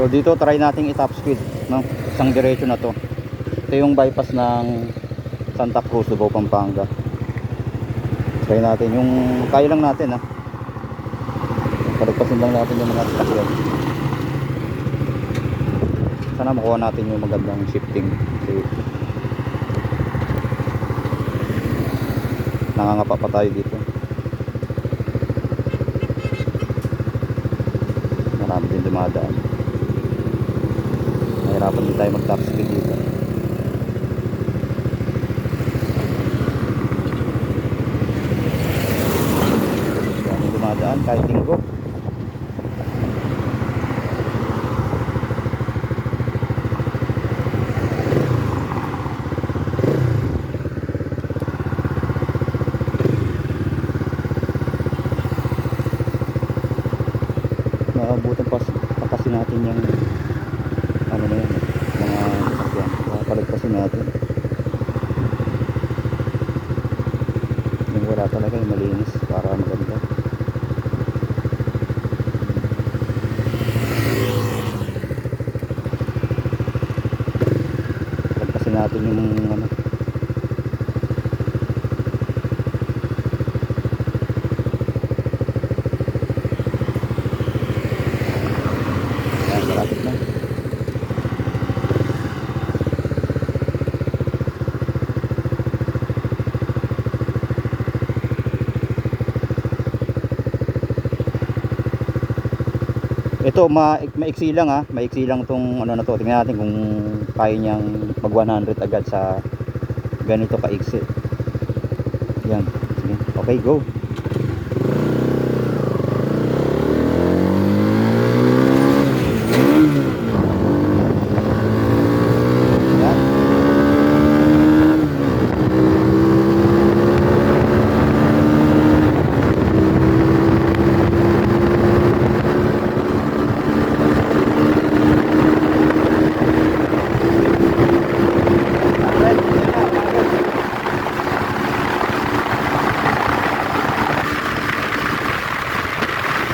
So dito try nating i-top speed, no? Isang diretso na to. Ito yung bypass ng Santa Cruz, Davao, Pampanga. Try natin yung kaya lang natin, ha. Palagpasin lang natin yung mga sasakyan. Sana makuha natin yung magandang shifting. Kasi nangangapa pa tayo dito. Marami din dumadaan. Nahirapan din tayo mag-top speed dito. Dami dumadaan kahit linggo. Maabutan pa, pa kasi natin yung ano na yan, mga sasakyan. Papalagpasin natin. Yung wala talaga yung malinis para maganda. Lagpasin natin yung ano. Ayan, malapit. Ito ma maiksi lang ha, maiksi lang tong ano na to. Tingnan natin kung kaya niyang mag 100 agad sa ganito kaiksi. Yan. Okay, go. Yan.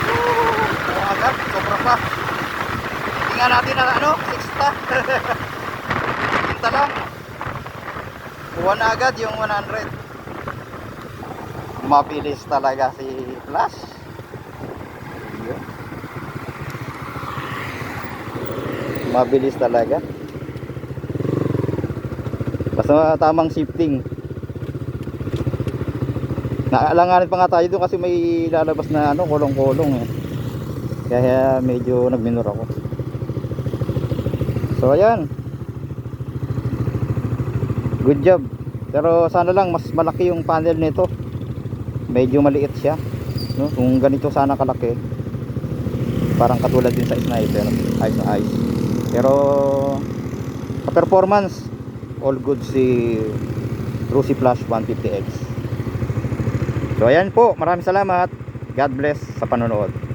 Oo, agad, sobra pa. Tingnan natin na ano, 6 Kita lang. Kuha na agad yung 100. Mabilis talaga si Flash. Mabilis talaga. Basta tamang shifting. Naalanganin pa nga tayo doon kasi may lalabas na ano, kolong-kolong eh. Kaya medyo nagminor ako. So ayan. Good job. Pero sana lang mas malaki yung panel nito. Medyo maliit siya. No? Kung ganito sana kalaki. Parang katulad din sa sniper. Eyes na eyes. Pero sa performance all good si Rusi Flash 150X. So ayan po, maraming salamat. God bless sa panonood.